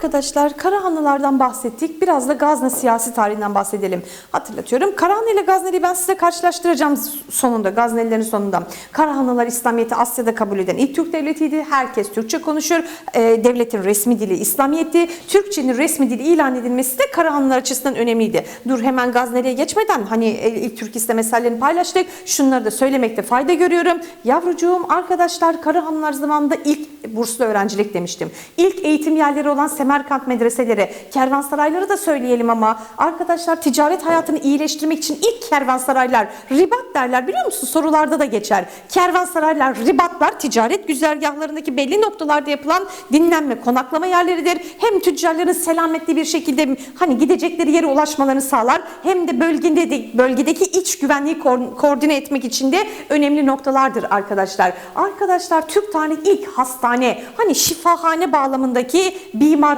Arkadaşlar Karahanlılardan bahsettik. Biraz da Gazne siyasi tarihinden bahsedelim. Hatırlatıyorum. Karahanlı ile Gazneli'yi ben size karşılaştıracağım sonunda, Gaznelilerin sonunda. Karahanlılar İslamiyet'i Asya'da kabul eden ilk Türk devletiydi. Herkes Türkçe konuşur. Ee, devletin resmi dili İslamiyet'ti. Türkçenin resmi dili ilan edilmesi de Karahanlılar açısından önemliydi. Dur hemen Gazneli'ye geçmeden hani e, ilk Türk İslam meselelerini paylaştık. Şunları da söylemekte fayda görüyorum. Yavrucuğum arkadaşlar Karahanlılar zamanında ilk burslu öğrencilik demiştim. İlk eğitim yerleri olan Semerkant medreseleri, kervansarayları da söyleyelim ama arkadaşlar ticaret hayatını iyileştirmek için ilk kervansaraylar ribat derler biliyor musun? Sorularda da geçer. Kervansaraylar, ribatlar ticaret güzergahlarındaki belli noktalarda yapılan dinlenme, konaklama yerleridir. Hem tüccarların selametli bir şekilde hani gidecekleri yere ulaşmalarını sağlar hem de bölgede bölgedeki iç güvenliği ko- koordine etmek için de önemli noktalardır arkadaşlar. Arkadaşlar Türk tarihi ilk hastane hani şifahane bağlamındaki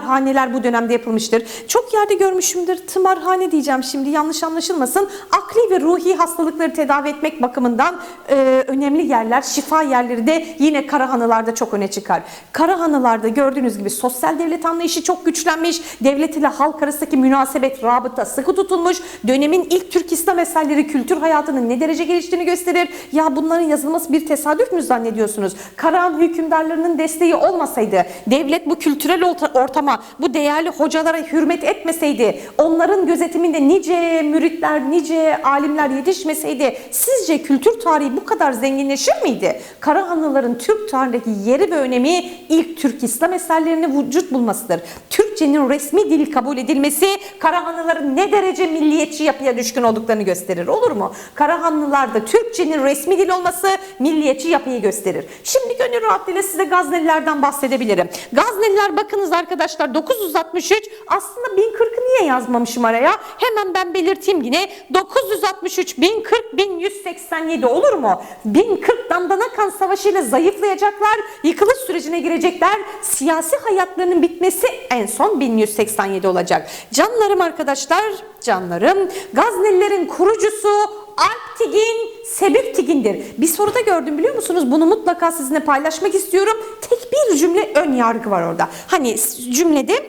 bimarhaneler bu dönemde yapılmıştır. Çok yerde görmüşümdür. Tımarhane diyeceğim şimdi yanlış anlaşılmasın. Akli ve ruhi hastalıkları tedavi etmek bakımından e, önemli yerler, şifa yerleri de yine Karahanlılarda çok öne çıkar. Karahanlılarda gördüğünüz gibi sosyal devlet anlayışı çok güçlenmiş. Devlet ile halk arasındaki münasebet, rabıta sıkı tutulmuş. Dönemin ilk Türk İslam eserleri kültür hayatının ne derece geliştiğini gösterir. Ya bunların yazılması bir tesadüf mü zannediyorsunuz? Karahan hükümdarlarının desteği olmasaydı, devlet bu kültürel orta- ortama, bu değerli hocalara hürmet etmeseydi, onların gözetiminde nice müritler, nice alimler yetişmeseydi, sizce kültür tarihi bu kadar zenginleşir miydi? Karahanlıların Türk tarihindeki yeri ve önemi ilk Türk İslam eserlerine vücut bulmasıdır. Türkçenin resmi dil kabul edilmesi Karahanlıların ne derece milliyetçi yapıya düşkün olduklarını gösterir. Olur mu? Karahanlılarda Türkçenin resmi dil olması milliyetçi yapıyı gösterir. Şimdi gönül rahatlığıyla size Gaznelilerden bahsedebilirim. Gazneliler bakınız arkadaşlar 963 aslında 1040'ı niye yazmamışım araya? Hemen ben belirteyim yine 963 1040 1187 olur mu? 1040 Dandanakan Savaşı ile zayıflayacaklar, yıkılış sürecine girecekler. Siyasi hayatlarının bitmesi en son 1187 olacak. Canlarım arkadaşlar, canlarım. Gaznelilerin kurucusu Alptigin Sebüktigin'dir. Bir soruda gördüm biliyor musunuz? Bunu mutlaka sizinle paylaşmak istiyorum. Tek bir cümle ön yargı var orada. Hani cümlede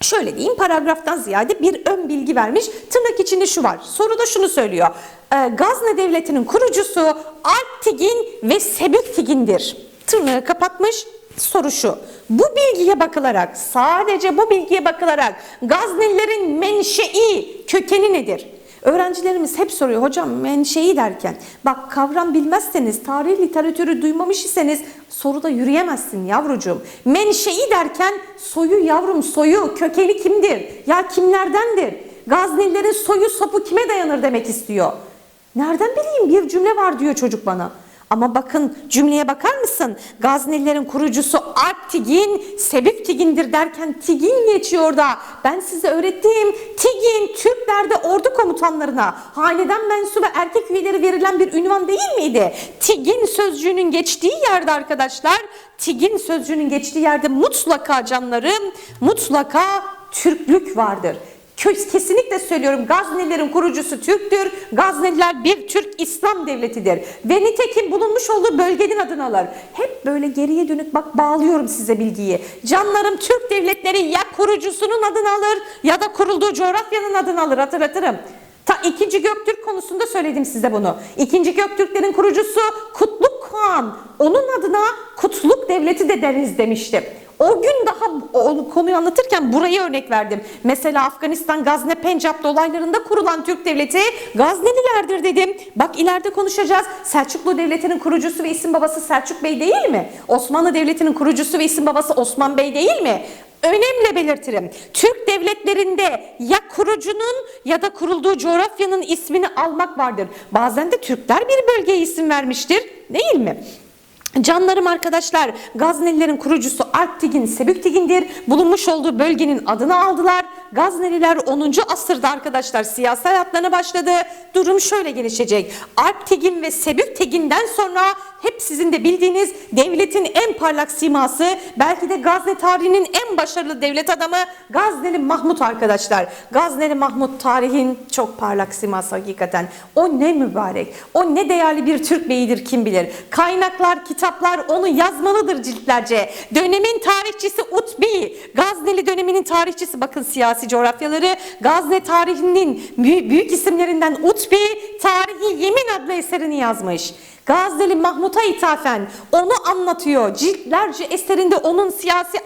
şöyle diyeyim paragraftan ziyade bir ön bilgi vermiş. Tırnak içinde şu var. Soruda şunu söylüyor. Ee, Gazne Devleti'nin kurucusu Alptigin ve Sebüktigin'dir. Tırnağı kapatmış. Soru şu. Bu bilgiye bakılarak, sadece bu bilgiye bakılarak Gaznelilerin menşei, kökeni nedir? Öğrencilerimiz hep soruyor hocam menşei derken bak kavram bilmezseniz tarih literatürü duymamış iseniz soruda yürüyemezsin yavrucuğum. Menşei derken soyu yavrum soyu kökeni kimdir? Ya kimlerdendir? Gaznelilerin soyu sopu kime dayanır demek istiyor. Nereden bileyim bir cümle var diyor çocuk bana. Ama bakın cümleye bakar mısın? Gaznelilerin kurucusu Alp Tigin, Sebük Tigin'dir derken Tigin geçiyor da. Ben size öğrettiğim Tigin Türklerde ordu komutanlarına hanedan mensubu erkek üyeleri verilen bir ünvan değil miydi? Tigin sözcüğünün geçtiği yerde arkadaşlar, Tigin sözcüğünün geçtiği yerde mutlaka canlarım, mutlaka Türklük vardır. Kesinlikle söylüyorum Gaznelilerin kurucusu Türktür. Gazneliler bir Türk İslam devletidir. Ve nitekim bulunmuş olduğu bölgenin adını alır. Hep böyle geriye dönük bak bağlıyorum size bilgiyi. Canlarım Türk devletleri ya kurucusunun adını alır ya da kurulduğu coğrafyanın adını alır hatırlatırım. Ta ikinci Göktürk konusunda söyledim size bunu. İkinci Göktürklerin kurucusu Kutluk Kağan. Onun adına Kutluk Devleti de deriz demiştim. O gün daha o konuyu anlatırken burayı örnek verdim. Mesela Afganistan, Gazne, Pencap olaylarında kurulan Türk devleti Gaznelilerdir dedim. Bak ileride konuşacağız. Selçuklu Devleti'nin kurucusu ve isim babası Selçuk Bey değil mi? Osmanlı Devleti'nin kurucusu ve isim babası Osman Bey değil mi? Önemli belirtirim. Türk devletlerinde ya kurucunun ya da kurulduğu coğrafyanın ismini almak vardır. Bazen de Türkler bir bölgeye isim vermiştir değil mi? Canlarım arkadaşlar, Gaznelilerin kurucusu Alptigin Sebüktigin'dir. Bulunmuş olduğu bölgenin adını aldılar. Gazneliler 10. asırda arkadaşlar siyasi hayatlarına başladı. Durum şöyle gelişecek. Alptegin ve Sebüktegin'den sonra hep sizin de bildiğiniz devletin en parlak siması belki de Gazne tarihinin en başarılı devlet adamı Gazneli Mahmut arkadaşlar. Gazneli Mahmut tarihin çok parlak siması hakikaten. O ne mübarek, o ne değerli bir Türk beyidir kim bilir. Kaynaklar, kitaplar onu yazmalıdır ciltlerce. Dönemin tarihçisi Utbi, Gazneli döneminin tarihçisi bakın siyasi coğrafyaları. Gazne tarihinin büyük isimlerinden Utbi Tarihi Yemin adlı eserini yazmış. Gazneli Mahmut'a ithafen onu anlatıyor. Ciltlerce eserinde onun siyasi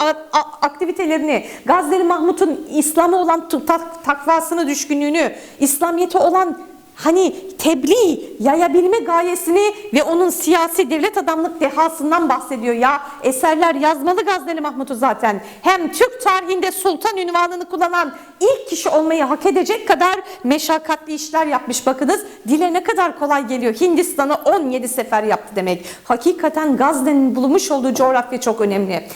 aktivitelerini, Gazneli Mahmut'un İslam'a olan takvasını, düşkünlüğünü, İslamiyet'e olan hani tebliğ, yayabilme gayesini ve onun siyasi devlet adamlık dehasından bahsediyor ya. Eserler yazmalı Gazneli Mahmut'u zaten. Hem Türk tarihinde sultan ünvanını kullanan ilk kişi olmayı hak edecek kadar meşakkatli işler yapmış bakınız. Dile ne kadar kolay geliyor. Hindistan'a 17 sefer yaptı demek. Hakikaten Gazne'nin bulunmuş olduğu coğrafya çok önemli.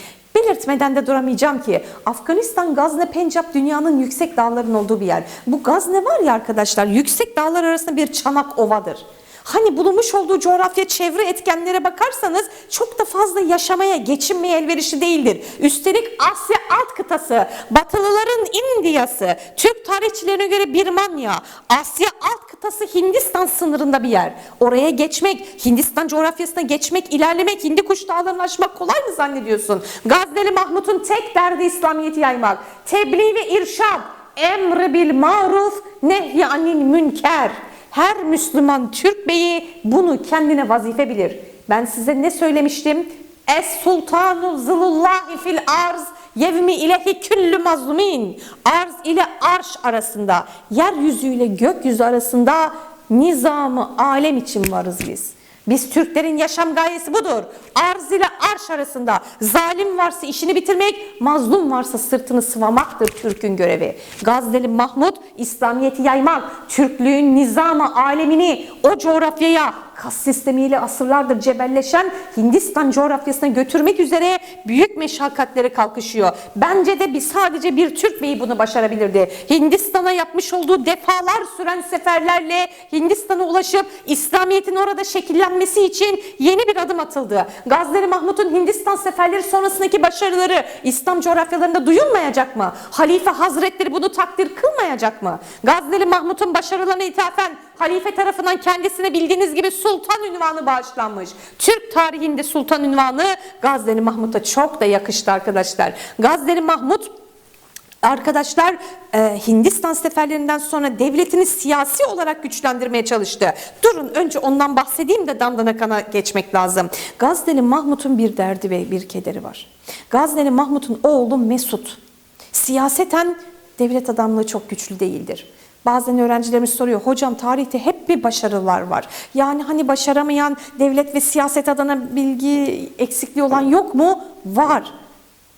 Belirtmeden de duramayacağım ki Afganistan, Gazne, Pencap dünyanın yüksek dağların olduğu bir yer. Bu Gazne var ya arkadaşlar yüksek dağlar arasında bir çanak ovadır. Hani bulunmuş olduğu coğrafya çevre etkenlere bakarsanız çok da fazla yaşamaya, geçinmeye elverişli değildir. Üstelik Asya alt kıtası, Batılıların Indiyası, Türk tarihçilerine göre Birmanya, Asya alt kıtası Hindistan sınırında bir yer. Oraya geçmek, Hindistan coğrafyasına geçmek, ilerlemek, Hindi kuş dağlarını aşmak kolay mı zannediyorsun? Gazneli Mahmut'un tek derdi İslamiyet'i yaymak. Tebliğ ve irşad, emri bil maruf, nehy anil münker. Her Müslüman Türk beyi bunu kendine vazife bilir. Ben size ne söylemiştim? Es sultanu zılıllahi fil arz yevmi ilehi küllü mazlumin. Arz ile arş arasında, yeryüzüyle gökyüzü arasında nizamı alem için varız biz. Biz Türklerin yaşam gayesi budur. Arz ile arş arasında zalim varsa işini bitirmek, mazlum varsa sırtını sıvamaktır Türk'ün görevi. Gazneli Mahmut İslamiyet'i yaymak, Türklüğün nizamı alemini o coğrafyaya kas sistemiyle asırlardır cebelleşen Hindistan coğrafyasına götürmek üzere büyük meşakkatlere kalkışıyor. Bence de bir sadece bir Türk beyi bunu başarabilirdi. Hindistan'a yapmış olduğu defalar süren seferlerle Hindistan'a ulaşıp İslamiyet'in orada şekillenmesi için yeni bir adım atıldı. Gazneli Mahmut'un Hindistan seferleri sonrasındaki başarıları İslam coğrafyalarında duyulmayacak mı? Halife Hazretleri bunu takdir kılmayacak mı? Gazneli Mahmut'un başarılarına ithafen halife tarafından kendisine bildiğiniz gibi sultan ünvanı bağışlanmış. Türk tarihinde sultan ünvanı Gazneli Mahmut'a çok da yakıştı arkadaşlar. Gazneli Mahmut Arkadaşlar e, Hindistan seferlerinden sonra devletini siyasi olarak güçlendirmeye çalıştı. Durun önce ondan bahsedeyim de dandana kana geçmek lazım. Gazneli Mahmut'un bir derdi ve bir kederi var. Gazneli Mahmut'un oğlu Mesut siyaseten devlet adamlığı çok güçlü değildir. Bazen öğrencilerimiz soruyor hocam tarihte hep bir başarılar var. Yani hani başaramayan devlet ve siyaset adına bilgi eksikliği olan yok mu? Var.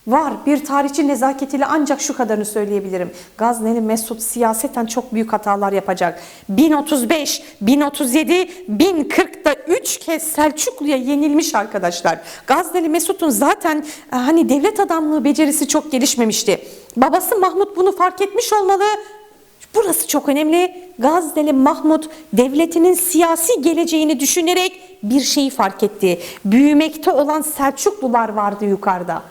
Var. Bir tarihçi nezaketiyle ancak şu kadarını söyleyebilirim. Gazneli Mesut siyaseten çok büyük hatalar yapacak. 1035, 1037, 1040'da 3 kez Selçuklu'ya yenilmiş arkadaşlar. Gazneli Mesut'un zaten e, hani devlet adamlığı becerisi çok gelişmemişti. Babası Mahmut bunu fark etmiş olmalı. Burası çok önemli. Gazneli Mahmut devletinin siyasi geleceğini düşünerek bir şeyi fark etti. Büyümekte olan Selçuklular vardı yukarıda.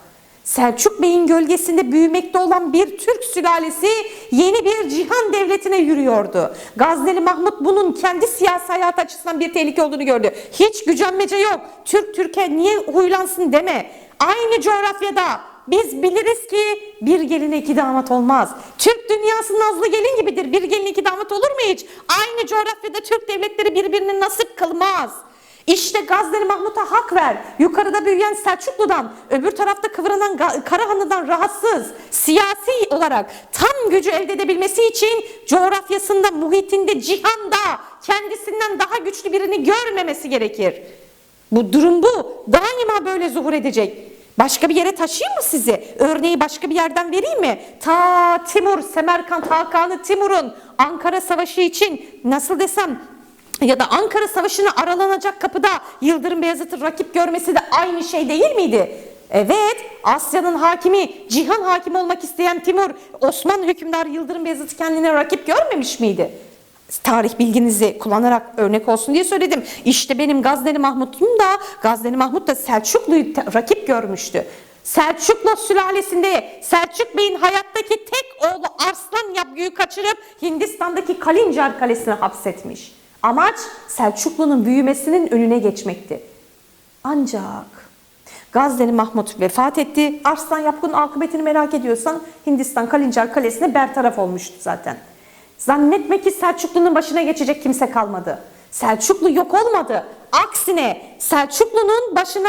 Selçuk Bey'in gölgesinde büyümekte olan bir Türk sülalesi yeni bir cihan devletine yürüyordu. Gazneli Mahmut bunun kendi siyasi hayat açısından bir tehlike olduğunu gördü. Hiç gücenmece yok. Türk Türkiye niye huylansın deme. Aynı coğrafyada biz biliriz ki bir geline iki damat olmaz. Türk dünyası nazlı gelin gibidir. Bir gelin iki damat olur mu hiç? Aynı coğrafyada Türk devletleri birbirine nasip kılmaz. İşte Gazneli Mahmut'a hak ver. Yukarıda büyüyen Selçuklu'dan, öbür tarafta kıvranan Karahanlı'dan rahatsız. Siyasi olarak tam gücü elde edebilmesi için coğrafyasında, muhitinde, cihanda kendisinden daha güçlü birini görmemesi gerekir. Bu durum bu. Daima böyle zuhur edecek. Başka bir yere taşıyayım mı sizi? Örneği başka bir yerden vereyim mi? Ta Timur, Semerkant Hakanı Timur'un Ankara Savaşı için nasıl desem ya da Ankara Savaşı'na aralanacak kapıda Yıldırım Beyazıt'ı rakip görmesi de aynı şey değil miydi? Evet, Asya'nın hakimi, cihan hakimi olmak isteyen Timur, Osmanlı hükümdarı Yıldırım Beyazıt'ı kendine rakip görmemiş miydi? Tarih bilginizi kullanarak örnek olsun diye söyledim. İşte benim Gazneli Mahmut'um da, Gazneli Mahmut da Selçuklu'yu rakip görmüştü. Selçuklu sülalesinde Selçuk Bey'in hayattaki tek oğlu Arslan Yapgü'yü kaçırıp Hindistan'daki Kalincar Kalesi'ne hapsetmiş. Amaç Selçuklu'nun büyümesinin önüne geçmekti. Ancak Gazneli Mahmut vefat etti. Arslan Yapgun'un akıbetini merak ediyorsan Hindistan Kalincar Kalesi'ne bertaraf olmuştu zaten. Zannetme ki Selçuklu'nun başına geçecek kimse kalmadı. Selçuklu yok olmadı. Aksine Selçuklu'nun başına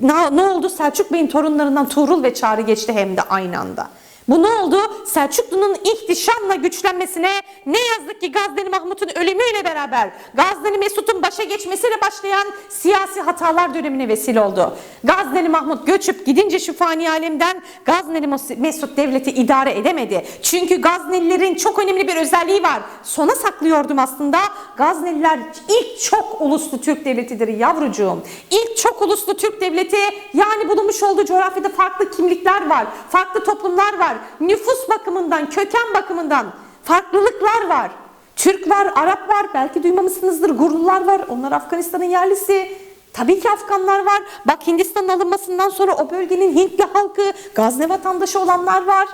ne, ne oldu? Selçuk Bey'in torunlarından Tuğrul ve Çağrı geçti hem de aynı anda. Bu ne oldu? Selçuklu'nun ihtişamla güçlenmesine ne yazık ki Gazneli Mahmut'un ölümüyle beraber Gazneli Mesut'un başa geçmesiyle başlayan siyasi hatalar dönemine vesile oldu. Gazneli Mahmut göçüp gidince şu fani alemden Gazneli Mesut devleti idare edemedi. Çünkü Gaznelilerin çok önemli bir özelliği var. Sona saklıyordum aslında. Gazneliler ilk çok uluslu Türk devletidir yavrucuğum. İlk çok uluslu Türk devleti yani bulunmuş olduğu coğrafyada farklı kimlikler var. Farklı toplumlar var. Nüfus bakımından, köken bakımından farklılıklar var. Türk var, Arap var, belki duymamışsınızdır. Gurlular var, onlar Afganistan'ın yerlisi. Tabii ki Afganlar var. Bak Hindistan'ın alınmasından sonra o bölgenin Hintli halkı, Gazne vatandaşı olanlar var.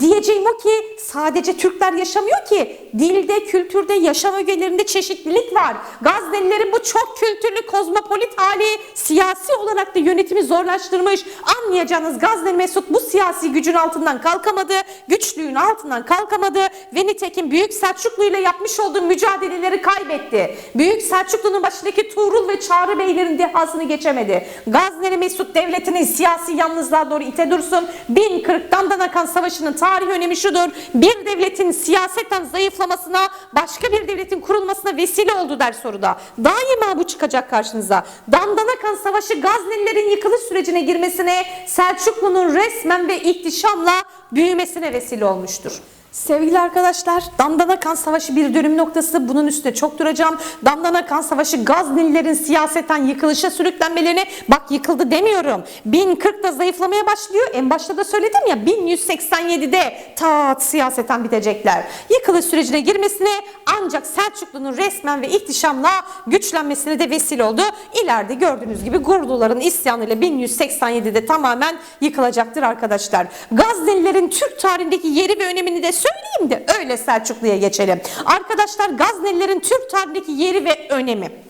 Diyeceğim o ki sadece Türkler yaşamıyor ki. Dilde, kültürde, yaşam ögelerinde çeşitlilik var. Gaznelilerin bu çok kültürlü kozmopolit hali siyasi olarak da yönetimi zorlaştırmış. Anlayacağınız Gazneli Mesut bu siyasi gücün altından kalkamadı. Güçlüğün altından kalkamadı. Ve nitekim Büyük Selçuklu ile yapmış olduğu mücadeleleri kaybetti. Büyük Selçuklu'nun başındaki Tuğrul ve Çağrı Beylerin dehasını geçemedi. Gazneli Mesut devletinin siyasi yalnızlığa doğru ite dursun. 1040 Dandanakan Savaşı'nın tarihi önemi şudur. Bir devletin siyasetten zayıflamasına başka bir devletin kurulmasına vesile oldu der soruda. Daima bu çıkacak karşınıza. Dandanakan Savaşı Gaznelilerin yıkılış sürecine girmesine Selçuklu'nun resmen ve ihtişamla büyümesine vesile olmuştur. Sevgili arkadaşlar, Dandana Kan Savaşı bir dönüm noktası. Bunun üstüne çok duracağım. Dandana Kan Savaşı Gaznelilerin siyasetten yıkılışa sürüklenmelerine bak yıkıldı demiyorum. 1040'da zayıflamaya başlıyor. En başta da söyledim ya 1187'de ta siyaseten bitecekler. Yıkılış sürecine girmesine ancak Selçuklu'nun resmen ve ihtişamla güçlenmesine de vesile oldu. İleride gördüğünüz gibi Gurluların isyanıyla 1187'de tamamen yıkılacaktır arkadaşlar. Gaznelilerin Türk tarihindeki yeri ve önemini de söyleyeyim de öyle Selçuklu'ya geçelim. Arkadaşlar Gaznelilerin Türk tarihindeki yeri ve önemi.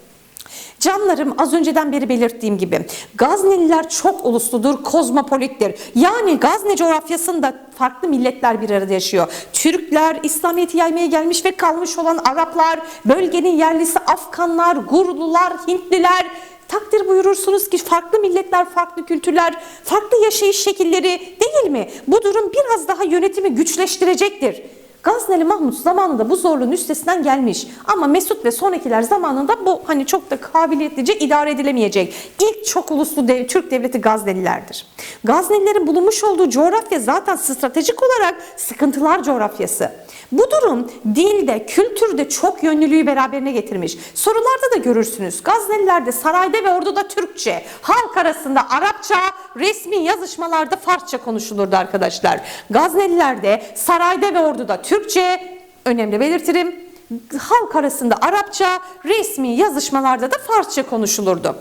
Canlarım az önceden beri belirttiğim gibi Gazneliler çok ulusludur, kozmopolittir. Yani Gazne coğrafyasında farklı milletler bir arada yaşıyor. Türkler, İslamiyet'i yaymaya gelmiş ve kalmış olan Araplar, bölgenin yerlisi Afganlar, Gurlular, Hintliler, Takdir buyurursunuz ki farklı milletler, farklı kültürler, farklı yaşayış şekilleri değil mi? Bu durum biraz daha yönetimi güçleştirecektir. Gazneli Mahmut zamanında bu zorluğun üstesinden gelmiş. Ama Mesut ve sonrakiler zamanında bu hani çok da kabiliyetlice idare edilemeyecek. İlk çok uluslu dev, Türk devleti Gaznelilerdir. Gaznelilerin bulunmuş olduğu coğrafya zaten stratejik olarak sıkıntılar coğrafyası. Bu durum dilde, kültürde çok yönlülüğü beraberine getirmiş. Sorularda da görürsünüz. Gaznelilerde sarayda ve orduda Türkçe, halk arasında Arapça, resmi yazışmalarda Farsça konuşulurdu arkadaşlar. Gaznelilerde sarayda ve orduda Türkçe, önemli belirtirim, halk arasında Arapça, resmi yazışmalarda da Farsça konuşulurdu.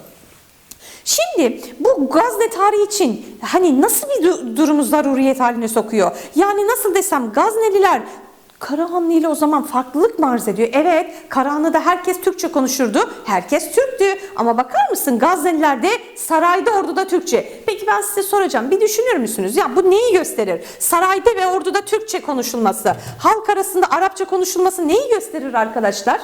Şimdi bu Gazne tarihi için hani nasıl bir du- durumu zaruriyet haline sokuyor? Yani nasıl desem Gazneliler Karahanlı ile o zaman farklılık mı arz ediyor? Evet, Karahanlı'da herkes Türkçe konuşurdu. Herkes Türktü. Ama bakar mısın Gazneliler'de sarayda orduda Türkçe. Peki ben size soracağım. Bir düşünür müsünüz? Ya bu neyi gösterir? Sarayda ve orduda Türkçe konuşulması, halk arasında Arapça konuşulması neyi gösterir arkadaşlar?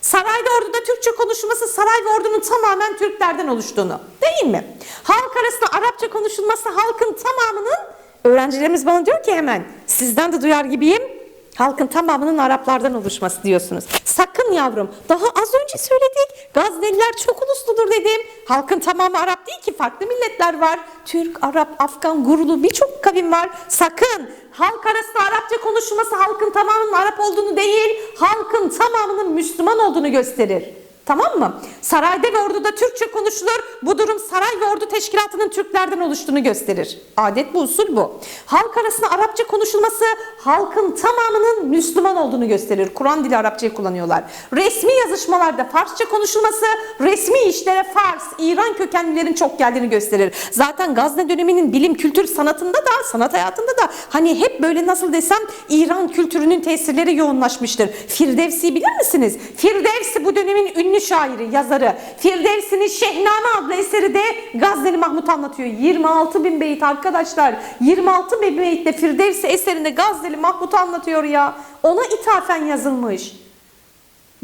Sarayda orduda Türkçe konuşulması saray ve ordunun tamamen Türklerden oluştuğunu değil mi? Halk arasında Arapça konuşulması halkın tamamının öğrencilerimiz bana diyor ki hemen sizden de duyar gibiyim. Halkın tamamının Araplardan oluşması diyorsunuz. Sakın yavrum daha az önce söyledik. Gazneliler çok ulusludur dedim. Halkın tamamı Arap değil ki farklı milletler var. Türk, Arap, Afgan, Gurulu birçok kavim var. Sakın halk arasında Arapça konuşulması halkın tamamının Arap olduğunu değil, halkın tamamının Müslüman olduğunu gösterir. Tamam mı? Sarayda ve orduda Türkçe konuşulur. Bu durum saray ve ordu teşkilatının Türklerden oluştuğunu gösterir. Adet bu, usul bu. Halk arasında Arapça konuşulması halkın tamamının Müslüman olduğunu gösterir. Kur'an dili Arapçayı kullanıyorlar. Resmi yazışmalarda Farsça konuşulması resmi işlere Fars, İran kökenlilerin çok geldiğini gösterir. Zaten Gazne döneminin bilim, kültür, sanatında da, sanat hayatında da hani hep böyle nasıl desem İran kültürünün tesirleri yoğunlaşmıştır. Firdevsi'yi bilir misiniz? Firdevsi bu dönemin ünlü şairi, yazarı. Firdevsi'nin Şehname adlı eseri de Gazneli Mahmut anlatıyor. 26 bin beyit arkadaşlar. 26 bin beyitle Firdevsi eserinde Gazneli Mahmut anlatıyor ya. Ona ithafen yazılmış.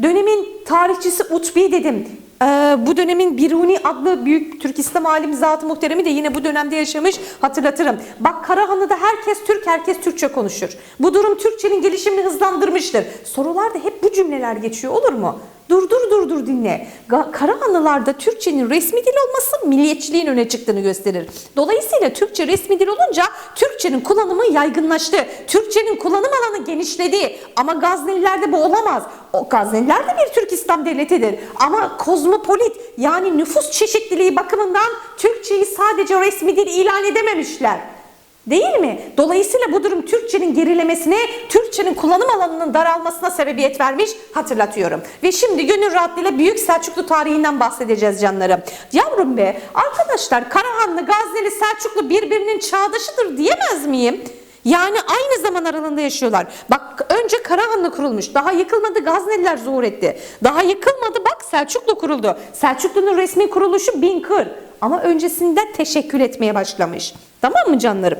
Dönemin tarihçisi Utbi dedim. Ee, bu dönemin Biruni adlı büyük Türk İslam alimi Zat-ı Muhterem'i de yine bu dönemde yaşamış hatırlatırım. Bak Karahanlı'da herkes Türk, herkes Türkçe konuşur. Bu durum Türkçenin gelişimini hızlandırmıştır. Sorularda hep bu cümleler geçiyor olur mu? Dur dur dur dur dinle. Ga- Karahanlılarda Türkçenin resmi dil olması milliyetçiliğin öne çıktığını gösterir. Dolayısıyla Türkçe resmi dil olunca Türkçenin kullanımı yaygınlaştı. Türkçenin kullanım alanı genişledi. Ama Gaznelilerde bu olamaz. O Gazneliler de bir Türk İslam devletidir. Ama kozmopolit yani nüfus çeşitliliği bakımından Türkçeyi sadece resmi dil ilan edememişler. Değil mi? Dolayısıyla bu durum Türkçenin gerilemesine, Türkçenin kullanım alanının daralmasına sebebiyet vermiş hatırlatıyorum. Ve şimdi gönül rahatlığıyla Büyük Selçuklu tarihinden bahsedeceğiz canlarım. Yavrum be arkadaşlar Karahanlı, Gazneli, Selçuklu birbirinin çağdaşıdır diyemez miyim? Yani aynı zaman aralığında yaşıyorlar. Bak önce Karahanlı kurulmuş. Daha yıkılmadı Gazneliler zuhur etti. Daha yıkılmadı bak Selçuklu kuruldu. Selçuklu'nun resmi kuruluşu 1040. Ama öncesinde teşekkül etmeye başlamış. Tamam mı canlarım?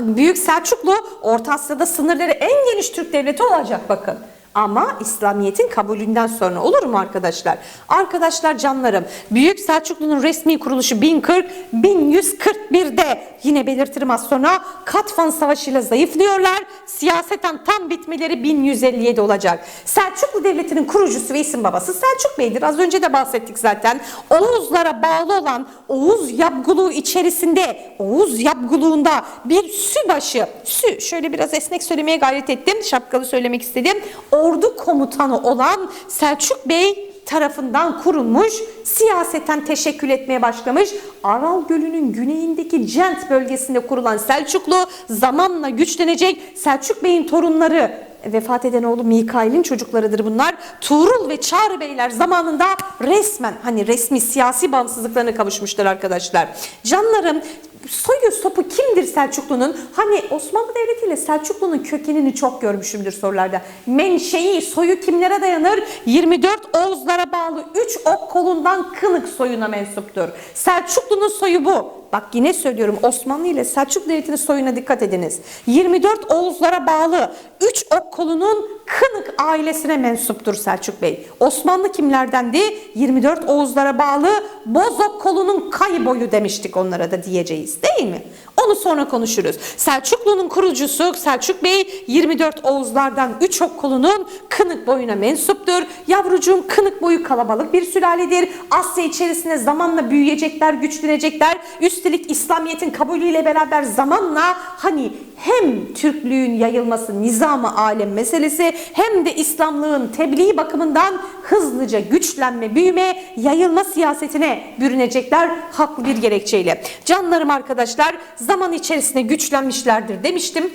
Büyük Selçuklu Orta Asya'da sınırları en geniş Türk devleti olacak bakın. Ama İslamiyet'in kabulünden sonra olur mu arkadaşlar? Arkadaşlar canlarım Büyük Selçuklu'nun resmi kuruluşu 1040 1141'de yine belirtirim az sonra Katfan Savaşı ile zayıflıyorlar. Siyaseten tam bitmeleri 1157 olacak. Selçuklu Devleti'nin kurucusu ve isim babası Selçuk Bey'dir. Az önce de bahsettik zaten. Oğuzlara bağlı olan Oğuz yapguluğu içerisinde Oğuz yapguluğunda bir sübaşı, sü şöyle biraz esnek söylemeye gayret ettim. Şapkalı söylemek istedim. Ordu komutanı olan Selçuk Bey tarafından kurulmuş, siyaseten teşekkül etmeye başlamış. Aral Gölü'nün güneyindeki Cent bölgesinde kurulan Selçuklu zamanla güçlenecek. Selçuk Bey'in torunları vefat eden oğlu Mikail'in çocuklarıdır bunlar. Tuğrul ve Çağrı Beyler zamanında resmen hani resmi siyasi bağımsızlıklarına kavuşmuşlar arkadaşlar. Canlarım soyu sopu kimdir Selçuklu'nun? Hani Osmanlı Devleti ile Selçuklu'nun kökenini çok görmüşümdür sorularda. Menşei soyu kimlere dayanır? 24 Oğuzlara bağlı 3 ok kolundan Kınık soyuna mensuptur. Selçuklu'nun soyu bu. Bak yine söylüyorum Osmanlı ile Selçuklu Devleti'nin soyuna dikkat ediniz. 24 Oğuzlara bağlı 3 ok kolunun Kınık ailesine mensuptur Selçuk Bey. Osmanlı kimlerdendi? 24 Oğuzlara bağlı Bozok kolunun kayboyu demiştik onlara da diyeceğiz değil mi? Onu sonra konuşuruz. Selçuklu'nun kurucusu Selçuk Bey 24 Oğuzlardan 3 ok kolunun Kınık boyuna mensuptur. Yavrucuğum Kınık boyu kalabalık bir sülaledir. Asya içerisinde zamanla büyüyecekler, güçlenecekler. Üstelik İslamiyet'in kabulüyle beraber zamanla hani hem Türklüğün yayılması nizam-ı alem meselesi hem de İslamlığın tebliğ bakımından hızlıca güçlenme, büyüme, yayılma siyasetine bürünecekler haklı bir gerekçeyle. Canlarım arkadaşlar zaman içerisinde güçlenmişlerdir demiştim.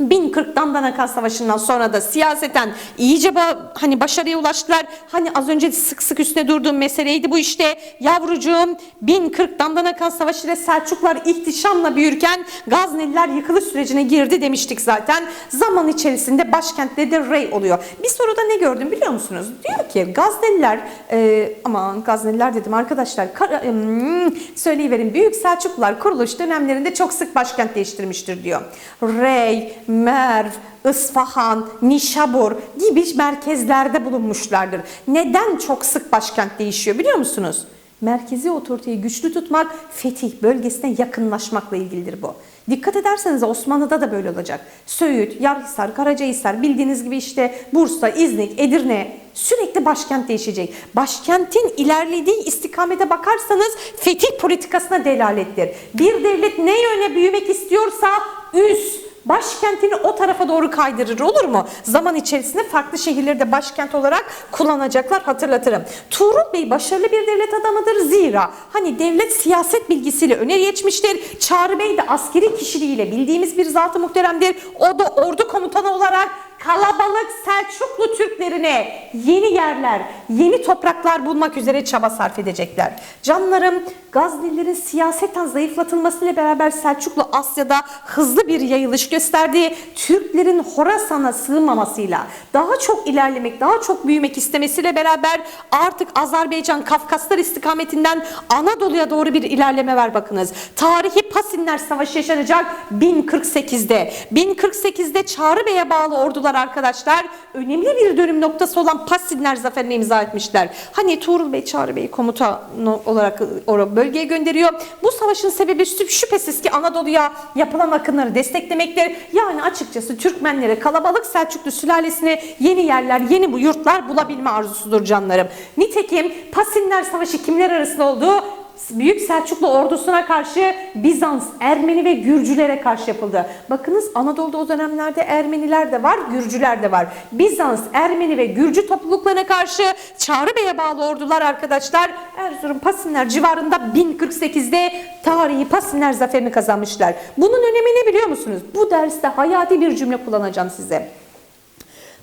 1040 Dandanakan Savaşı'ndan sonra da siyaseten iyice ba- hani başarıya ulaştılar. Hani az önce sık sık üstüne durduğum meseleydi bu işte. Yavrucuğum 1040 Dandanakan Savaşı ile Selçuklar ihtişamla büyürken Gazneliler yıkılış sürecine girdi demiştik zaten. Zaman içerisinde başkentte de rey oluyor. Bir soruda ne gördüm biliyor musunuz? Diyor ki Gazneliler e, aman Gazneliler dedim arkadaşlar kara, hmm, söyleyiverin Büyük Selçuklular kuruluş dönemlerinde çok sık başkent değiştirmiştir diyor. Rey, Merv, Isfahan, Nişabur gibi merkezlerde bulunmuşlardır. Neden çok sık başkent değişiyor biliyor musunuz? Merkezi otoriteyi güçlü tutmak, fetih bölgesine yakınlaşmakla ilgilidir bu. Dikkat ederseniz Osmanlı'da da böyle olacak. Söğüt, Yarhisar, Karacahisar bildiğiniz gibi işte Bursa, İznik, Edirne sürekli başkent değişecek. Başkentin ilerlediği istikamete bakarsanız fetih politikasına delalettir. Bir devlet ne yöne büyümek istiyorsa üst başkentini o tarafa doğru kaydırır olur mu? Zaman içerisinde farklı şehirleri de başkent olarak kullanacaklar hatırlatırım. Tuğrul Bey başarılı bir devlet adamıdır zira hani devlet siyaset bilgisiyle öne geçmiştir. Çağrı Bey de askeri kişiliğiyle bildiğimiz bir zat-ı muhteremdir. O da ordu komutanı olarak kalabalık Selçuklu Türklerine yeni yerler, yeni topraklar bulmak üzere çaba sarf edecekler. Canlarım Gaznelilerin siyaseten zayıflatılmasıyla beraber Selçuklu Asya'da hızlı bir yayılış gösterdi. Türklerin Horasan'a sığmamasıyla daha çok ilerlemek, daha çok büyümek istemesiyle beraber artık Azerbaycan, Kafkaslar istikametinden Anadolu'ya doğru bir ilerleme var bakınız. Tarihi Pasinler Savaşı yaşanacak 1048'de. 1048'de Çağrı Bey'e bağlı ordular arkadaşlar önemli bir dönüm noktası olan Pasinler zaferine imza etmişler. Hani Tuğrul Bey Çağrı Bey komutan olarak o bölgeye gönderiyor. Bu savaşın sebebi şü- şüphesiz ki Anadolu'ya yapılan akınları desteklemektir. Yani açıkçası Türkmenlere kalabalık Selçuklu sülalesine yeni yerler, yeni bu yurtlar bulabilme arzusudur canlarım. Nitekim Pasinler Savaşı kimler arasında oldu? Büyük Selçuklu ordusuna karşı Bizans, Ermeni ve Gürcülere karşı yapıldı. Bakınız Anadolu'da o dönemlerde Ermeniler de var, Gürcüler de var. Bizans, Ermeni ve Gürcü topluluklarına karşı Çağrı Bey'e bağlı ordular arkadaşlar Erzurum Pasinler civarında 1048'de tarihi Pasinler zaferini kazanmışlar. Bunun önemi ne biliyor musunuz? Bu derste hayati bir cümle kullanacağım size.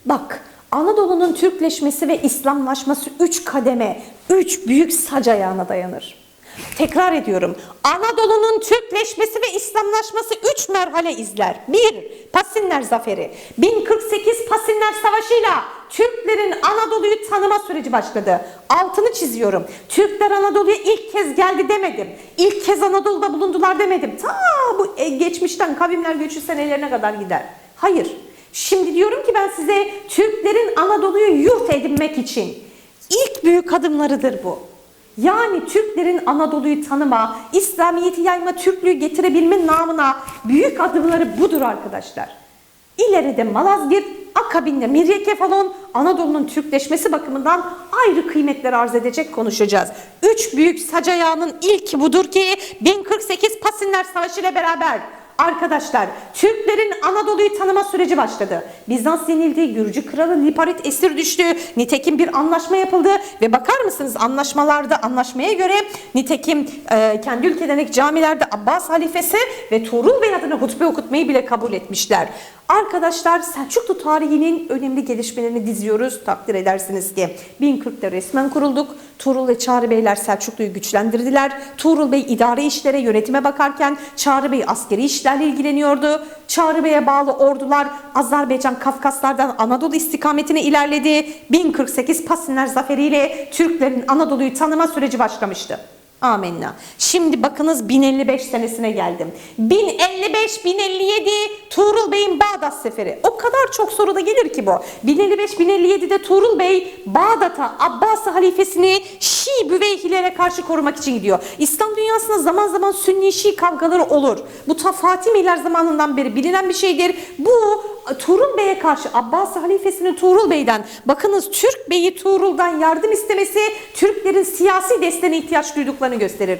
Bak Anadolu'nun Türkleşmesi ve İslamlaşması 3 kademe, 3 büyük sac ayağına dayanır. Tekrar ediyorum. Anadolu'nun Türkleşmesi ve İslamlaşması 3 merhale izler. 1. Pasinler Zaferi. 1048 Pasinler Savaşı'yla Türklerin Anadolu'yu tanıma süreci başladı. Altını çiziyorum. Türkler Anadolu'ya ilk kez geldi demedim. İlk kez Anadolu'da bulundular demedim. Ta bu e, geçmişten kavimler göçü senelerine kadar gider. Hayır. Şimdi diyorum ki ben size Türklerin Anadolu'yu yurt edinmek için ilk büyük adımlarıdır bu. Yani Türklerin Anadolu'yu tanıma, İslamiyet'i yayma, Türklüğü getirebilme namına büyük adımları budur arkadaşlar. İleride Malazgirt, akabinde Mirye Kefalon, Anadolu'nun Türkleşmesi bakımından ayrı kıymetler arz edecek konuşacağız. Üç büyük sac ayağının ilki budur ki 1048 Pasinler Savaşı ile beraber Arkadaşlar, Türklerin Anadolu'yu tanıma süreci başladı. Bizans yenildi, Gürcü kralı Liparit esir düştü. Nitekim bir anlaşma yapıldı ve bakar mısınız anlaşmalarda anlaşmaya göre nitekim e, kendi ülkelerindeki camilerde Abbas halifesi ve Tuğrul Bey adına hutbe okutmayı bile kabul etmişler. Arkadaşlar Selçuklu tarihinin önemli gelişmelerini diziyoruz. Takdir edersiniz ki 1040'da resmen kurulduk. Tuğrul ve Çağrı Beyler Selçuklu'yu güçlendirdiler. Tuğrul Bey idari işlere, yönetime bakarken Çağrı Bey askeri işlerle ilgileniyordu. Çağrı Bey'e bağlı ordular Azerbaycan Kafkaslardan Anadolu istikametine ilerledi. 1048 Pasinler zaferiyle Türklerin Anadolu'yu tanıma süreci başlamıştı. Amenna. Şimdi bakınız 1055 senesine geldim. 1055-1057 Tuğrul Bey'in Bağdat seferi. O kadar çok soruda gelir ki bu. 1055-1057'de Tuğrul Bey Bağdat'a Abbas halifesini Şii Büveyhilere karşı korumak için gidiyor. İslam dünyasında zaman zaman Sünni Şii kavgaları olur. Bu ta Fatimiler zamanından beri bilinen bir şeydir. Bu Tuğrul Bey'e karşı Abbas halifesinin Tuğrul Bey'den bakınız Türk Bey'i Tuğrul'dan yardım istemesi Türklerin siyasi desteğine ihtiyaç duyduklarını gösterir.